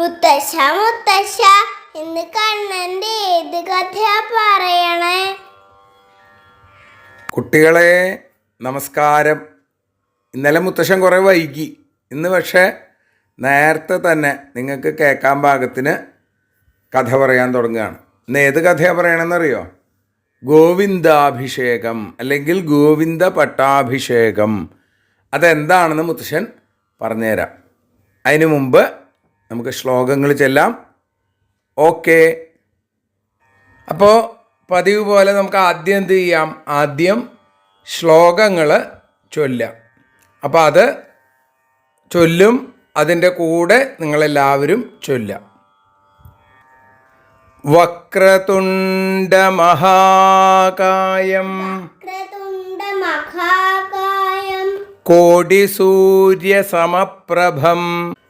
മുത്തശ്ശ മുത്തശ്ശ ഇന്ന് കണ്ണന്റെ ഏത് കഥയാ പറയണേ? കുട്ടികളെ നമസ്കാരം. ഇന്നലെ മുത്തശ്ശൻ കുറേ വൈകി. ഇന്ന് പക്ഷേ നേരത്തെ തന്നെ നിങ്ങൾക്ക് കേൾക്കാൻ പാകത്തിന് കഥ പറയാൻ തുടങ്ങുകയാണ്. ഇന്ന് ഏത് കഥയാണ് പറയണമെന്നറിയോ ഗോവിന്ദാഭിഷേകം അല്ലെങ്കിൽ ഗോവിന്ദ പട്ടാഭിഷേകം. അതെന്താണെന്ന് മുത്തശ്ശൻ പറഞ്ഞുതരാം. അതിനു മുമ്പ് നമുക്ക് ശ്ലോകങ്ങൾ ചെല്ലാം. ഓക്കെ. അപ്പോൾ പതിവ് പോലെ നമുക്ക് ആദ്യം എന്ത് ചെയ്യാം? ആദ്യം ശ്ലോകങ്ങൾ ചൊല്ലാം അപ്പോൾ അത് ചൊല്ലും അതിന്റെ കൂടെ നിങ്ങളെല്ലാവരും ചൊല്ലാം വക്രതുണ്ടമഹാകായം കോടിസൂര്യസമപ്രഭം സൂര്യം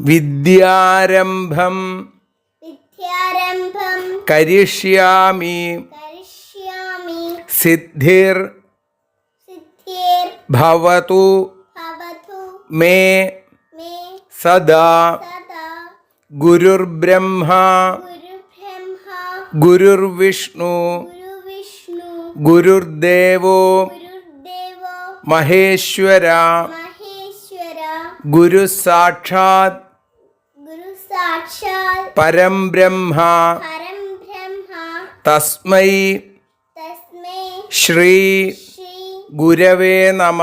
വിദ്യാരംഭം വിദ്യാരംഭം കരിഷ്യാമി കരിഷ്യാമി സിദ്ധിർ സിദ്ധിർ ഭവതു ഭവതു മേ മേ സദാ സദാ ഗുരുർബ്രഹ്മ ഗുരുർവിഷ്ണു ഗുരുർദേവോ മഹേശ്വര ഗുരുസാക്ഷാത് ഗുരു സാക്ഷാത് പരം ബ്രഹ്മ തസ്മൈ ശ്രീ ഗുരവേ നമ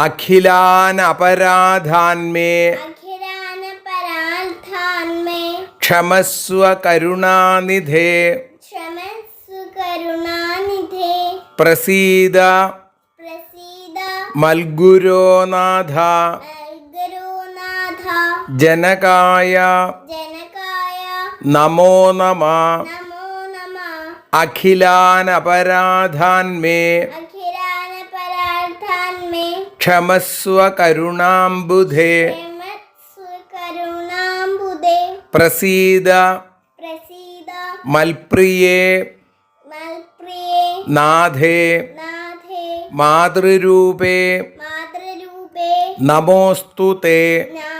അഖിലാനപരാധാന്മേ ക്ഷമസ്വ കരുണാനിധേ പ്രസീദ മൽഗുരോനാഥ ഗുരുനാഥ ജനകായ നമോ നമ അഖിലാനപരാധാൻമേ ക്ഷമസ്വ കരുണാംബുധേ പ്രസീദ മൽപ്രിയേ നാഥേ മാതൃരൂപേ നമോസ്തു തേ നമോസ്തുതേ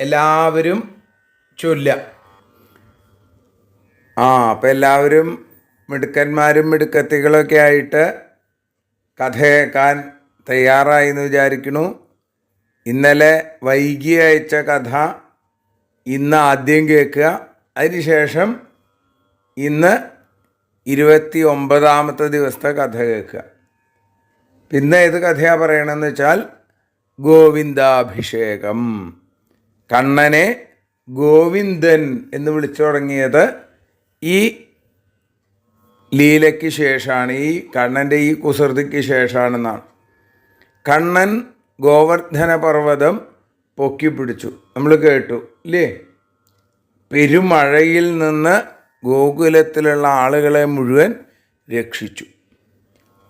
എല്ലാവരും ചൊല്ല ആ അപ്പം എല്ലാവരും മിടുക്കന്മാരും മിടുക്കത്തികളൊക്കെ ആയിട്ട് കഥ കേൾക്കാൻ തയ്യാറായി എന്ന് വിചാരിക്കുന്നു. ഇന്നലെ വൈകി അയച്ച കഥ ഇന്ന് ആദ്യം കേൾക്കുക. അതിനുശേഷം ഇന്ന് ഇരുപത്തി ഒമ്പതാമത്തെ ദിവസത്തെ കഥ കേൾക്കുക. പിന്നെ ഏത് കഥയാണ് പറയണമെന്ന് വെച്ചാൽ ഗോവിന്ദാഭിഷേകം. കണ്ണനെ ഗോവിന്ദൻ എന്ന് വിളിച്ചു തുടങ്ങിയത് ഈ ലീലയ്ക്ക് ശേഷമാണ് ഈ കണ്ണന്റെ ഈ കുസൃതിക്ക് ശേഷമാണെന്നാണ്. കണ്ണൻ ഗോവർദ്ധന പർവതം പൊക്കി പിടിച്ചു. നമ്മൾ കേട്ടു ഇല്ലേ? പെരുമഴയിൽ നിന്ന് ഗോകുലത്തിലുള്ള ആളുകളെ മുഴുവൻ രക്ഷിച്ചു.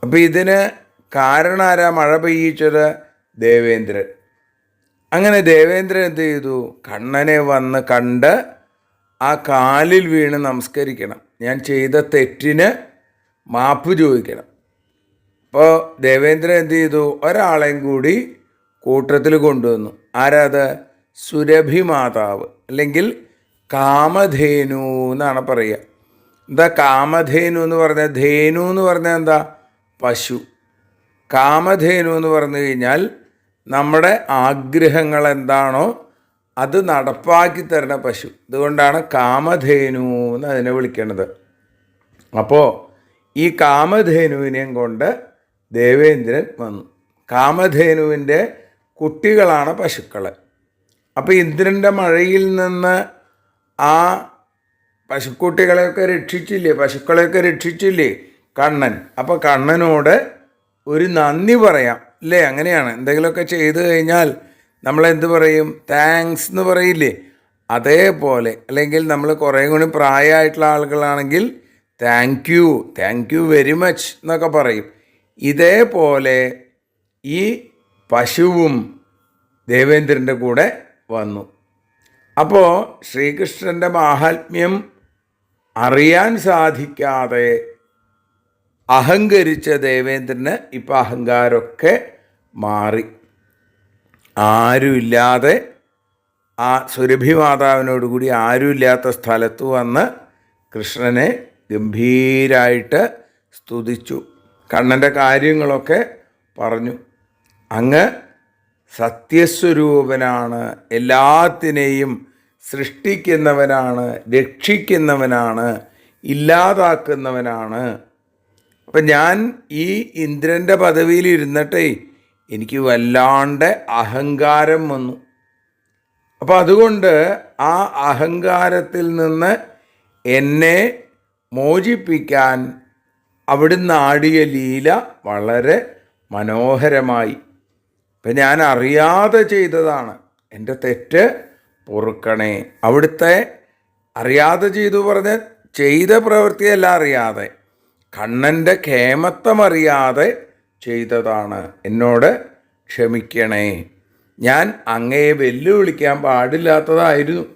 അപ്പോൾ ഇതിന് കാരണം ആരാ മഴ പെയ്യിച്ചത്? ദേവേന്ദ്രൻ. അങ്ങനെ ദേവേന്ദ്രൻ എന്ത് ചെയ്തു? കണ്ണനെ വന്ന് കണ്ട് ആ കാലിൽ വീണ് നമസ്കരിക്കണം. ഞാൻ ചെയ്ത തെറ്റിന് മാപ്പ് ചോദിക്കണം. അപ്പോൾ ദേവേന്ദ്രൻ എന്ത് ചെയ്തു? ഒരാളെയും കൂടി കൂട്ടത്തിൽ കൊണ്ടുവന്നു. ആരാത് സുരഭി മാതാവ് അല്ലെങ്കിൽ കാമധേനു എന്നാണ് പറയുക. എന്താ കാമധേനു എന്ന് പറഞ്ഞാൽ? ധേനു എന്ന് പറഞ്ഞാൽ എന്താ? പശു. കാമധേനു എന്ന് പറഞ്ഞു കഴിഞ്ഞാൽ നമ്മുടെ ആഗ്രഹങ്ങൾ എന്താണോ അത് നടപ്പാക്കി തരണ പശു. ഇതുകൊണ്ടാണ് കാമധേനു എന്ന് അതിനെ വിളിക്കുന്നത് അപ്പോൾ ഈ കാമധേനുവിനെയും കൊണ്ട് ദേവേന്ദ്രൻ വന്നു. കാമധേനുവിന്റെ കുട്ടികളാണ് പശുക്കൾ അപ്പോൾ ഇന്ദ്രന്റെ മഴയിൽ നിന്ന് ആ പശുക്കുട്ടികളെയൊക്കെ രക്ഷിച്ചില്ലേ? പശുക്കളെയൊക്കെ രക്ഷിച്ചില്ലേ? കണ്ണൻ. അപ്പോൾ കണ്ണനോട് ഒരു നന്ദി പറയാം. അല്ലേ അങ്ങനെയാണ്. എന്തെങ്കിലുമൊക്കെ ചെയ്തു കഴിഞ്ഞാൽ നമ്മൾ എന്ത് പറയും? താങ്ക്സ് എന്ന് പറയില്ലേ? അതേപോലെ. അല്ലെങ്കിൽ നമ്മൾ കുറേ കൂടി പ്രായമായിട്ടുള്ള ആളുകളാണെങ്കിൽ thank you thank you very much എന്നൊക്കെ പറയും. ഇതേപോലെ ഈ പശുവും ദേവേന്ദ്രന്റെ കൂടെ വന്നു. അപ്പോൾ ശ്രീകൃഷ്ണന്റെ മാഹാത്മ്യം അറിയാൻ സാധിക്കാതെ അഹങ്കരിച്ച ദേവേന്ദ്രന് ഇപ്പം അഹങ്കാരമൊക്കെ മാറി. ആരുമില്ലാതെ ആ സുരഭി മാതാവിനോടുകൂടി ആരുമില്ലാത്ത സ്ഥലത്ത് വന്ന് കൃഷ്ണനെ ഗംഭീരായിട്ട് സ്തുതിച്ചു. കണ്ണന്റെ കാര്യങ്ങളൊക്കെ പറഞ്ഞു. അങ്ങ് സത്യസ്വരൂപനാണ് എല്ലാത്തിനെയും സൃഷ്ടിക്കുന്നവനാണ് രക്ഷിക്കുന്നവനാണ് ഇല്ലാതാക്കുന്നവനാണ്. അപ്പം ഞാൻ ഈ ഇന്ദ്രന്റെ പദവിയിൽ ഇരുന്നിട്ടേ എനിക്ക് വല്ലാണ്ട് അഹങ്കാരം വന്നു. അപ്പോൾ അതുകൊണ്ട് ആ അഹങ്കാരത്തിൽ നിന്ന് എന്നെ മോചിപ്പിക്കാൻ അവിടുന്ന് ആടിയ ലീല വളരെ മനോഹരമായി. ഇപ്പം ഞാൻ അറിയാതെ ചെയ്തതാണ്. എന്റെ തെറ്റ് പൊറുക്കണേ. അവിടുത്തെ അറിയാതെ ചെയ്തു പറഞ്ഞ് ചെയ്ത പ്രവൃത്തിയല്ല അറിയാതെ. കണ്ണന്റെ കേമത്വം അറിയാതെ ചെയ്തതാണ്. എന്നോട് ക്ഷമിക്കണേ. ഞാൻ അങ്ങയെ വെല്ലുവിളിക്കാൻ പാടില്ലാത്തതായിരുന്നു.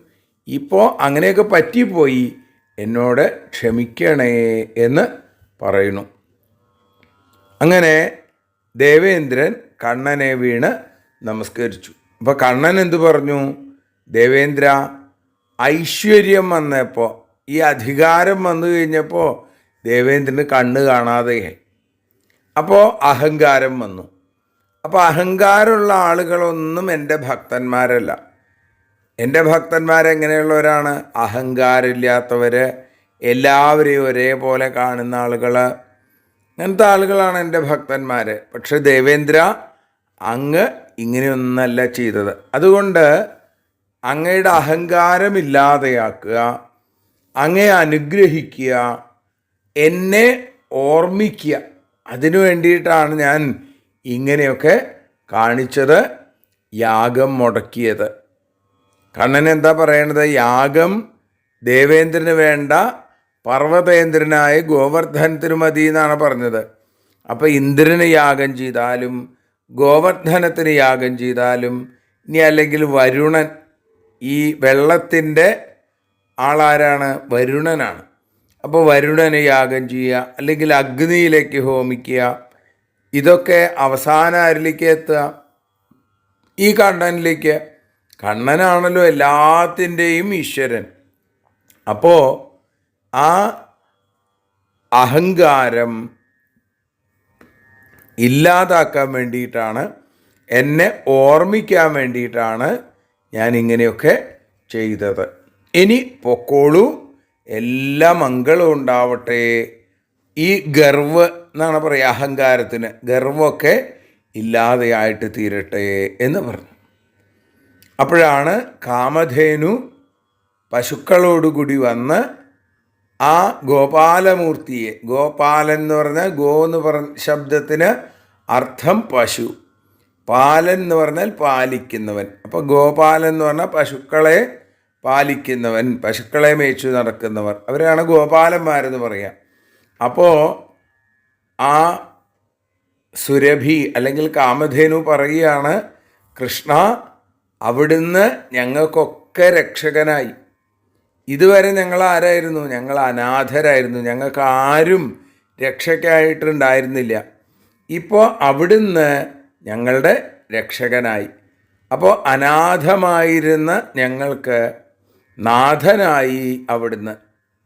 ഇപ്പോൾ അങ്ങനെയൊക്കെ പറ്റിപ്പോയി. എന്നോട് ക്ഷമിക്കണേ എന്ന് പറയുന്നു. അങ്ങനെ ദേവേന്ദ്രൻ കണ്ണനെ വീണ് നമസ്കരിച്ചു. അപ്പോൾ കണ്ണൻ എന്തു പറഞ്ഞു? ദേവേന്ദ്ര ഐശ്വര്യം വന്നപ്പോൾ ഈ അധികാരം വന്നു കഴിഞ്ഞപ്പോൾ ദേവേന്ദ്രന് കണ്ണ് കാണാതെയായി അപ്പോൾ അഹങ്കാരം വന്നു. അപ്പോൾ അഹങ്കാരമുള്ള ആളുകളൊന്നും എന്റെ ഭക്തന്മാരല്ല. എന്റെ ഭക്തന്മാരെങ്ങനെയുള്ളവരാണ്? അഹങ്കാരമില്ലാത്തവർ എല്ലാവരെയും ഒരേപോലെ കാണുന്ന ആളുകൾ അങ്ങനത്തെ ആളുകളാണ് എന്റെ ഭക്തന്മാർ പക്ഷെ ദേവേന്ദ്ര അങ്ങ് ഇങ്ങനെയൊന്നല്ല ചെയ്തത്. അതുകൊണ്ട് അങ്ങയുടെ അഹങ്കാരമില്ലാതെയാക്കുക അങ്ങയെ അനുഗ്രഹിക്കുക എന്നെ ഓർമ്മിക്കുക. അതിനു വേണ്ടിയിട്ടാണ് ഞാൻ ഇങ്ങനെയൊക്കെ കാണിച്ചത് യാഗം മുടക്കിയത്. കണ്ണൻ എന്താ പറയണത്? യാഗം ദേവേന്ദ്രന് വേണ്ട പർവതേന്ദ്രനായ ഗോവർദ്ധനത്തിന് മതി എന്നാണ് പറഞ്ഞത്. അപ്പോൾ ഇന്ദ്രന് യാഗം ചെയ്താലും ഗോവർദ്ധനത്തിന് യാഗം ചെയ്താലും ഇനി അല്ലെങ്കിൽ വരുണൻ ഈ വെള്ളത്തിന്റെ ആളാരാണ്? വരുണനാണ്. അപ്പോൾ വരുണന് യാഗം ചെയ്യുക അല്ലെങ്കിൽ അഗ്നിയിലേക്ക് ഹോമിക്കുക ഇതൊക്കെ അവസാന അരിലേക്ക് എത്തുക. ഈ കണ്ണനിലേക്ക് കണ്ണനാണല്ലോ എല്ലാത്തിന്റെയും ഈശ്വരൻ. അപ്പോൾ ആ അഹങ്കാരം ഇല്ലാതാക്കാൻ വേണ്ടിയിട്ടാണ് എന്നെ ഓർമ്മിക്കാൻ വേണ്ടിയിട്ടാണ് ഞാൻ ഇങ്ങനെയൊക്കെ ചെയ്തത്. ഇനി പൊക്കോളൂ. എല്ലാ മംഗളവും ഉണ്ടാവട്ടെ. ഈ ഗർവ് എന്നാണ് പറയുക അഹങ്കാരത്തിന് ഗർവമൊക്കെ ഇല്ലാതെയായിട്ട് തീരട്ടെ എന്ന് പറഞ്ഞു. അപ്പോഴാണ് കാമധേനു പശുക്കളോടുകൂടി വന്ന് ആ ഗോപാലമൂർത്തിയെ ഗോപാലൻ എന്ന് പറഞ്ഞാൽ ഗോ എന്ന് പറഞ്ഞ ശബ്ദത്തിന് അർത്ഥം പശു പാലൻ എന്ന് പറഞ്ഞാൽ പാലിക്കുന്നവൻ. അപ്പോൾ ഗോപാലൻ എന്ന് പറഞ്ഞാൽ പശുക്കളെ പാലിക്കുന്നവൻ പശുക്കളെ മേച്ചു നടക്കുന്നവർ അവരാണ് ഗോപാലന്മാരെന്ന് പറയാം. അപ്പോൾ ആ സുരഭി അല്ലെങ്കിൽ കാമധേനു പറയുകയാണ് കൃഷ്ണ അവിടുന്ന് ഞങ്ങൾക്കൊക്കെ രക്ഷകനായി. ഇതുവരെ ഞങ്ങൾ ആരായിരുന്നു? ഞങ്ങൾ അനാഥരായിരുന്നു. ഞങ്ങൾക്ക് ആരും രക്ഷയ്ക്കായിട്ടുണ്ടായിരുന്നില്ല. ഇപ്പോൾ അവിടുന്ന് ഞങ്ങളുടെ രക്ഷകനായി. അപ്പോൾ അനാഥമായിരുന്ന ഞങ്ങൾക്ക് നാഥനായി അവിടുന്ന്.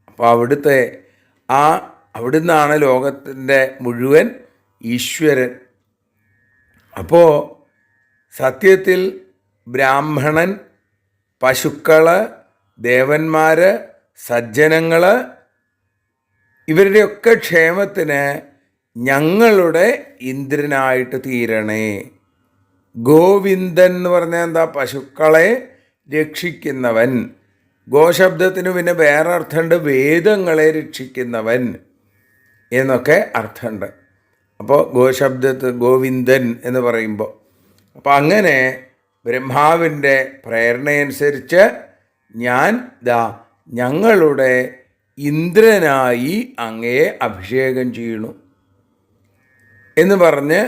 അപ്പോൾ അവിടുത്തെ ആ അവിടുന്നാണ് ലോകത്തിന്റെ മുഴുവൻ ഈശ്വരൻ. അപ്പോൾ സത്യത്തിൽ ബ്രാഹ്മണൻ പശുക്കൾ ദേവന്മാർ സജ്ജനങ്ങൾ ഇവരുടെയൊക്കെ ക്ഷേമത്തിന് ഞങ്ങളുടെ ഇന്ദ്രനായിട്ട് തീരണേ. ഗോവിന്ദൻ എന്ന് പറഞ്ഞാൽ എന്താ? പശുക്കളെ രക്ഷിക്കുന്നവൻ. ഗോശബ്ദത്തിന് പിന്നെ വേറെ അർത്ഥമുണ്ട് വേദങ്ങളെ രക്ഷിക്കുന്നവൻ എന്നൊക്കെ അർത്ഥമുണ്ട് അപ്പോൾ ഗോശബ്ദത്ത് ഗോവിന്ദൻ എന്ന് പറയുമ്പോൾ അപ്പോൾ അങ്ങനെ ബ്രഹ്മാവിന്റെ പ്രേരണയനുസരിച്ച് ഞാൻ ദാ ഞങ്ങളുടെ ഇന്ദ്രനായി അങ്ങയെ അഭിഷേകം ചെയ്യണു എന്ന് പറഞ്ഞ്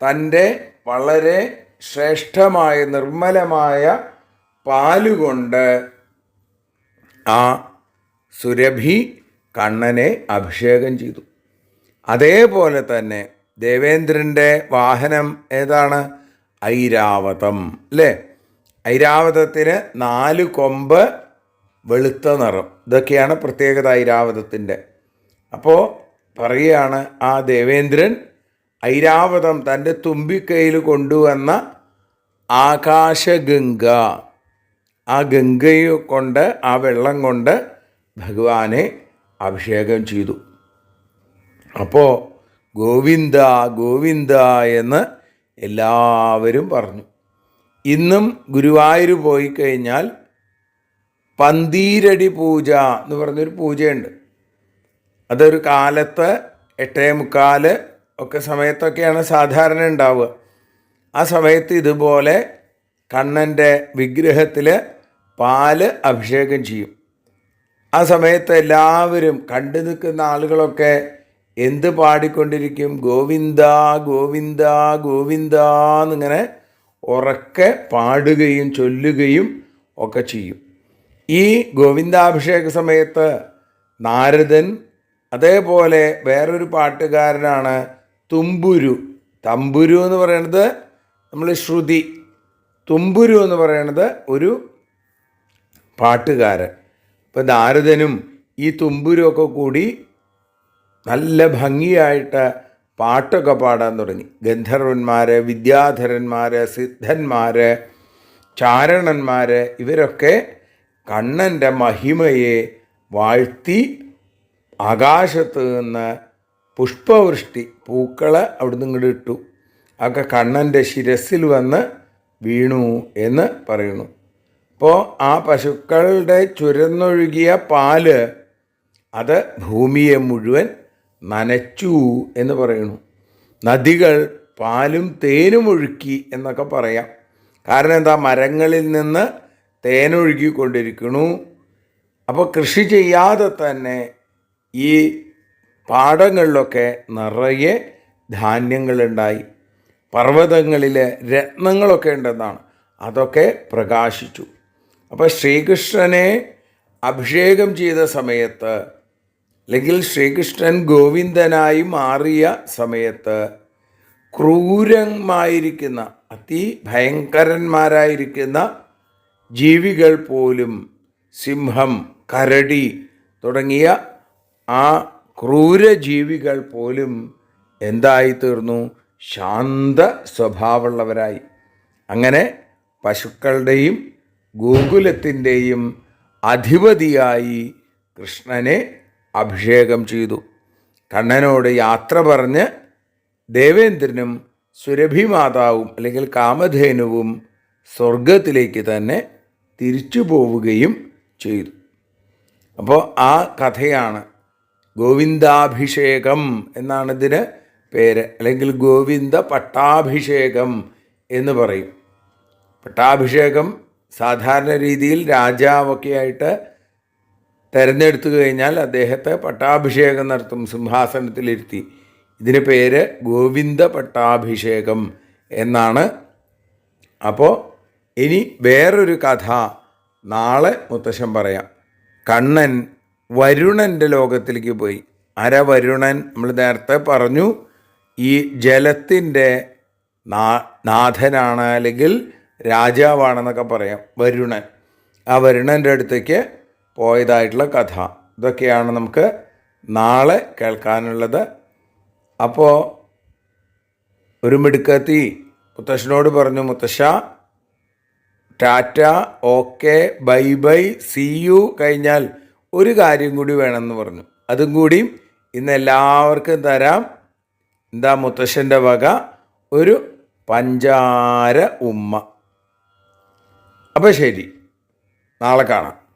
തന്റെ വളരെ ശ്രേഷ്ഠമായ നിർമ്മലമായ പാലുകൊണ്ട് ആ സുരഭി കണ്ണനെ അഭിഷേകം ചെയ്തു. അതേപോലെ തന്നെ ദേവേന്ദ്രന്റെ വാഹനം ഏതാണ്? ഐരാവതം അല്ലേ? ഐരാവതത്തിന് നാല് കൊമ്പ് വെളുത്ത നിറം. ഇതൊക്കെയാണ് പ്രത്യേകത ഐരാവതത്തിന്റെ അപ്പോൾ പറയുകയാണ് ആ ദേവേന്ദ്രൻ ഐരാവതം തന്റെ തുമ്പിക്കൈയിൽ കൊണ്ടുവന്ന ആകാശഗംഗ ആ ഗംഗയെ കൊണ്ട് ആ വെള്ളം കൊണ്ട് ഭഗവാനെ അഭിഷേകം ചെയ്തു. അപ്പോൾ ഗോവിന്ദ ഗോവിന്ദ എന്ന് എല്ലാവരും പറഞ്ഞു. ഇന്നും ഗുരുവായൂർ പോയി കഴിഞ്ഞാൽ പന്തീരടി പൂജ എന്ന് പറഞ്ഞൊരു പൂജയുണ്ട്. അതൊരു കാലത്ത് എട്ടേ മുക്കാൽ ഒക്കെ സമയത്തൊക്കെയാണ് സാധാരണ ഉണ്ടാവുക. ആ സമയത്ത് ഇതുപോലെ കണ്ണന്റെ വിഗ്രഹത്തിൽ പാൽ അഭിഷേകം ചെയ്യും. ആ സമയത്ത് എല്ലാവരും കണ്ടു നിൽക്കുന്ന ആളുകളൊക്കെ എന്ത് പാടിക്കൊണ്ടിരിക്കും? ഗോവിന്ദ ഗോവിന്ദ ഗോവിന്ദ എന്നിങ്ങനെ ഉറക്കെ പാടുകയും ചൊല്ലുകയും ഒക്കെ ചെയ്യും. ഈ ഗോവിന്ദാഭിഷേക സമയത്ത് നാരദൻ അതേപോലെ വേറൊരു പാട്ടുകാരനാണ് തുമ്പുരു. തമ്പുരു എന്ന് പറയുന്നത് നമ്മൾ ശ്രുതി. തുമ്പുരു എന്ന് പറയുന്നത് ഒരു പാട്ടുകാരൻ. ഇപ്പം നാരദനും ഈ തുമ്പുരുമൊക്കെ കൂടി നല്ല ഭംഗിയായിട്ട് പാട്ടൊക്കെ പാടാൻ തുടങ്ങി. ഗന്ധർവന്മാർ വിദ്യാധരന്മാർ സിദ്ധന്മാർ ചാരണന്മാർ ഇവരൊക്കെ കണ്ണന്റെ മഹിമയെ വാഴ്ത്തി ആകാശത്ത് നിന്ന് പുഷ്പവൃഷ്ടി പൂക്കൾ അവിടുന്ന് ഇങ്ങോട്ട് ഇട്ടു. ഒക്കെ കണ്ണന്റെ ശിരസിൽ വന്ന് വീണു എന്ന് പറയുന്നു. അപ്പോൾ ആ പശുക്കളുടെ ചുരന്നൊഴുകിയ പാൽ അത് ഭൂമിയെ മുഴുവൻ നനച്ചു എന്ന് പറയുന്നു. നദികൾ പാലും തേനും ഒഴുക്കി എന്നൊക്കെ പറയാം. കാരണം എന്താ? മരങ്ങളിൽ നിന്ന് തേനൊഴുകിക്കൊണ്ടിരിക്കണു അപ്പോൾ കൃഷി ചെയ്യാതെ തന്നെ ഈ പാടങ്ങളിലൊക്കെ നിറയെ ധാന്യങ്ങളുണ്ടായി. പർവതങ്ങളിൽ രത്നങ്ങളൊക്കെ ഉണ്ടെന്നാണ്. അതൊക്കെ പ്രകാശിച്ചു. അപ്പോൾ ശ്രീകൃഷ്ണനെ അഭിഷേകം ചെയ്ത സമയത്ത് അല്ലെങ്കിൽ ശ്രീകൃഷ്ണൻ ഗോവിന്ദനായി മാറിയ സമയത്ത് ക്രൂരമായിരിക്കുന്ന അതിഭയങ്കരന്മാരായിരിക്കുന്ന ജീവികൾ പോലും സിംഹം കരടി തുടങ്ങിയ ആ ക്രൂര ജീവികൾ പോലും എന്തായി തീർന്നു ശാന്ത സ്വഭാവമുള്ളവരായി അങ്ങനെ പശുക്കളുടെയും ഗോകുലത്തിന്റെയും അധിപതിയായി കൃഷ്ണനെ അഭിഷേകം ചെയ്തു. കണ്ണനോട് യാത്ര പറഞ്ഞ് ദേവേന്ദ്രനും സുരഭിമാതാവും അല്ലെങ്കിൽ കാമധേനുവും സ്വർഗത്തിലേക്ക് തന്നെ തിരിച്ചു പോവുകയും ചെയ്തു. അപ്പോൾ ആ കഥയാണ് ഗോവിന്ദാഭിഷേകം എന്നാണ് ഇതിന് പേര്. അല്ലെങ്കിൽ ഗോവിന്ദ പട്ടാഭിഷേകം എന്ന് പറയും. പട്ടാഭിഷേകം സാധാരണ രീതിയിൽ രാജാവൊക്കെ ആയിട്ട് തിരഞ്ഞെടുത്തു കഴിഞ്ഞാൽ അദ്ദേഹത്തെ പട്ടാഭിഷേകം നടത്തും സിംഹാസനത്തിലിരുത്തി. ഇതിന് പേര് ഗോവിന്ദ പട്ടാഭിഷേകം എന്നാണ്. അപ്പോൾ ഇനി വേറൊരു കഥ നാളെ മുത്തശ്ശൻ പറയാം. കണ്ണൻ വരുണന്റെ ലോകത്തിലേക്ക് പോയി. അര വരുണൻ നമ്മൾ നേരത്തെ പറഞ്ഞു ഈ ജലത്തിന്റെ നാഥനാണ് അല്ലെങ്കിൽ രാജാവാണെന്നൊക്കെ പറയാം. വരുണൻ. ആ വരുണന്റെ അടുത്തേക്ക് പോയതായിട്ടുള്ള കഥ. ഇതൊക്കെയാണ് നമുക്ക് നാളെ കേൾക്കാനുള്ളത്. അപ്പോൾ ഒരു മിടുക്കത്തി മുത്തശ്ശനോട് പറഞ്ഞു മുത്തശ്ശ tata okay bye bye see you കഴിഞ്ഞാൽ ഒരു കാര്യം കൂടി വേണമെന്ന് പറഞ്ഞു. അതും കൂടി ഇന്ന് എല്ലാവർക്കും തരാം. എന്താ മുത്തശ്ശന്റെ വക? ഒരു പഞ്ചാര ഉമ്മ. അപ്പോൾ ശരി. നാളെ കാണാം.